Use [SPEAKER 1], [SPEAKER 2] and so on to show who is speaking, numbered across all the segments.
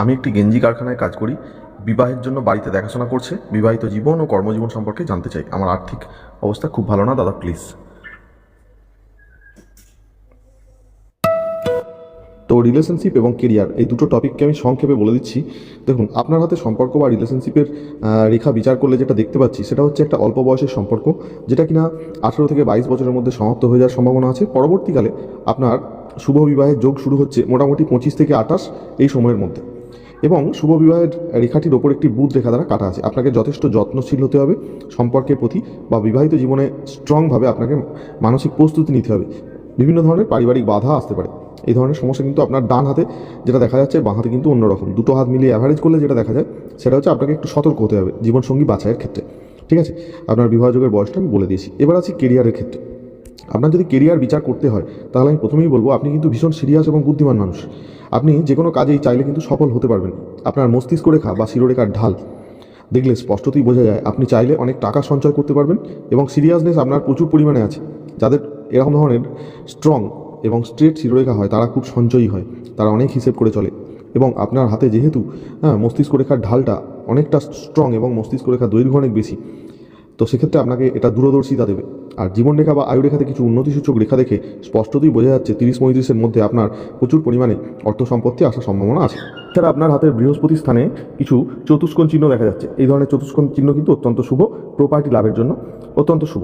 [SPEAKER 1] আমি একটি গেঞ্জি কারখানায় কাজ করি, বিবাহের জন্য বাড়িতে দেখাশোনা করছে, বিবাহিত জীবন ও কর্মজীবন সম্পর্কে জানতে চাই। আমার আর্থিক অবস্থা খুব ভালো না, দাদা প্লিজ তো রিলেশনশিপ এবং কেরিয়ার এই দুটো টপিককে আমি সংক্ষেপে বলে দিচ্ছি। দেখুন, আপনার হাতে সম্পর্ক বা রিলেশনশিপের রেখা বিচার করলে যেটা দেখতে পাচ্ছি, সেটা হচ্ছে একটা অল্প বয়সের সম্পর্ক, যেটা কিনা আঠেরো থেকে বাইশ বছরের মধ্যে সমাপ্ত হয়ে যাওয়ার সম্ভাবনা আছে। পরবর্তীকালে আপনার শুভ বিবাহের যোগ শুরু হচ্ছে মোটামুটি পঁচিশ থেকে আঠাশ এই সময়ের মধ্যে। এবং শুভ বিবাহের রেখাটির ওপর একটি বুধ রেখা দ্বারা কাটা আছে। আপনাকে যথেষ্ট যত্নশীল হতে হবে, সম্পর্কের প্রতি বা বিবাহিত জীবনে স্ট্রংভাবে আপনাকে মানসিক প্রস্তুতি নিতে হবে। বিভিন্ন ধরনের পারিবারিক বাধা আসতে পারে। এই ধরনের সমস্যা কিন্তু আপনার ডান হাতে যেটা দেখা যাচ্ছে, বাঁ হাতে কিন্তু অন্যরকম। দুটো হাত মিলিয়ে অ্যাভারেজ করলে যেটা দেখা যায়, সেটা হচ্ছে আপনাকে একটু সতর্ক হতে হবে জীবনসঙ্গী বাছাইয়ের ক্ষেত্রে। ঠিক আছে? আপনার বিবাহযোগের বয়সটা আমি বলে দিয়েছি। এবার আছি কেরিয়ারের ক্ষেত্রে। আপনার যদি কেরিয়ার বিচার করতে হয়, তাহলে আমি প্রথমেই বলব, আপনি কিন্তু ভীষণ সিরিয়াস এবং বুদ্ধিমান মানুষ। আপনি যে কোনো কাজেই চাইলে কিন্তু সফল হতে পারবেন। আপনার মস্তিষ্ক রেখা বা শিরোরেখার ঢাল। দেখলে স্পষ্টতই বোঝা যায়, আপনি চাইলে অনেক টাকা সঞ্চয় করতে পারবেন এবং সিরিয়াসনেস আপনার প্রচুর পরিমাণে আছে। যাদের এরকম ধরনের স্ট্রং এবং স্ট্রেট শিরোরেখা হয়, তারা খুব সঞ্চয়ী হয়। তারা অনেক হিসেব করে চলে। এবং আপনার হাতে যেহেতু হ্যাঁ মস্তিষ্ক রেখার ঢালটা অনেকটা স্ট্রং এবং মস্তিষ্ক রেখা দৈর্ঘ্য অনেক বেশি, তো সেক্ষেত্রে আপনাকে এটা দূরদর্শিতা দেবে। আর জীবনরেখা বা আয়ুরেখাতে কিছু উন্নতিসূচক রেখা দেখে স্পষ্টতই বোঝা যাচ্ছে তিরিশ পঁয়ত্রিশের মধ্যে আপনার প্রচুর পরিমাণে অর্থ সম্পত্তি আসার সম্ভাবনা আছে। এছাড়া আপনার হাতের বৃহস্পতি স্থানে কিছু চতুষ্কোণ চিহ্ন দেখা যাচ্ছে। এই ধরনের চতুষ্কোণ চিহ্ন কিন্তু অত্যন্ত শুভ প্রপার্টি লাভের জন্য অত্যন্ত শুভ।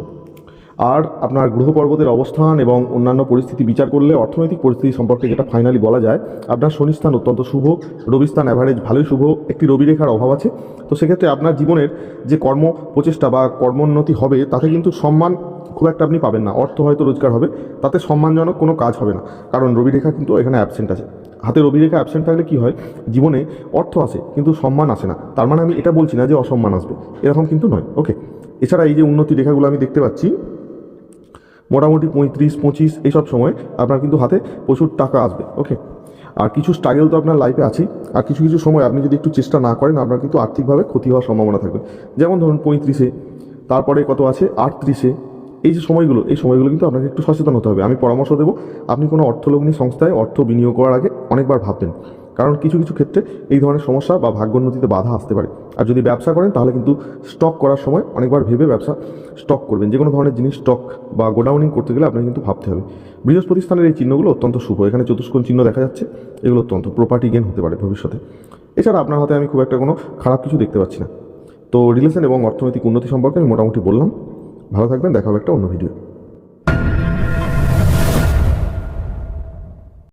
[SPEAKER 1] আর আপনার গ্রহ পর্বতের অবস্থান এবং অন্যান্য পরিস্থিতি বিচার করলে অর্থনৈতিক পরিস্থিতি সম্পর্কে যেটা ফাইনালি বলা যায়, আপনার শনিস্থান অত্যন্ত শুভ রবিস্থান অ্যাভারেজ ভালোই শুভ, একটি রবি রেখার অভাব আছে। তো সেক্ষেত্রে আপনার জীবনের যে কর্ম প্রচেষ্টা বা কর্মোন্নতি হবে, তাতে কিন্তু সম্মান খুব একটা আপনি পাবেন না। অর্থ হয়তো রোজগার হবে, তাতে সম্মানজনক কোনো কাজ হবে না। কারণ রবি রেখা কিন্তু এখানে অ্যাবসেন্ট আছে। হাতে রবি রেখা অ্যাবসেন্ট থাকলে কি হয়? জীবনে অর্থ আসে, কিন্তু সম্মান আসে না। তার মানে আমি এটা বলছি না যে অসম্মান আসবে। এরকম কিন্তু নয়। ওকে এছাড়া এই যে উন্নতি রেখাগুলো আমি দেখতে পাচ্ছি মোটামুটি পঁয়ত্রিশ, পঁচিশ, এইসব সময় আপনার কিন্তু হাতে প্রচুর টাকা আসবে ওকে আর কিছু স্ট্রাগল তো আপনার লাইফে আছেই। আর কিছু কিছু সময় আপনি যদি একটু চেষ্টা না করেন, আপনার কিন্তু আর্থিকভাবে ক্ষতি হওয়ার সম্ভাবনা থাকবে। যেমন ধরুন পঁয়ত্রিশে, তারপরে কত আছে? আটত্রিশে। এই যে সময়গুলো, এই সময়গুলো কিন্তু আপনাকে একটু সচেতন হতে হবে। আমি পরামর্শ দেবো, আপনি কোনো অর্থলগ্নী সংস্থায় অর্থ বিনিয়োগ করার আগে অনেকবার ভাববেন। কারণ কিছু কিছু ক্ষেত্রে এই ধরনের সমস্যা বা ভাগ্যোন্নতিতে বাধা আসতে পারে। আর যদি ব্যবসা করেন, তাহলে কিন্তু স্টক করার সময় অনেকবার ভেবে ব্যবসা স্টক করবেন। যে কোনো ধরনের জিনিস স্টক বা গোডাউনিং করতে গেলে আপনাকে কিন্তু ভাবতে হবে। বৃহস্পতি স্থানের এই চিহ্নগুলো অত্যন্ত শুভ। এখানে চতুষ্কোণ চিহ্ন দেখা যাচ্ছে। এগুলো অত্যন্ত প্রপার্টি গেন হতে পারে ভবিষ্যতে। এছাড়া আপনার হাতে আমি খুব একটা কোনো খারাপ কিছু দেখতে পাচ্ছি না। তো রিলেশন এবং অর্থনৈতিক উন্নতি সম্পর্কে আমি মোটামুটি বললাম। ভালো থাকবেন, দেখা হবে একটা অন্য ভিডিও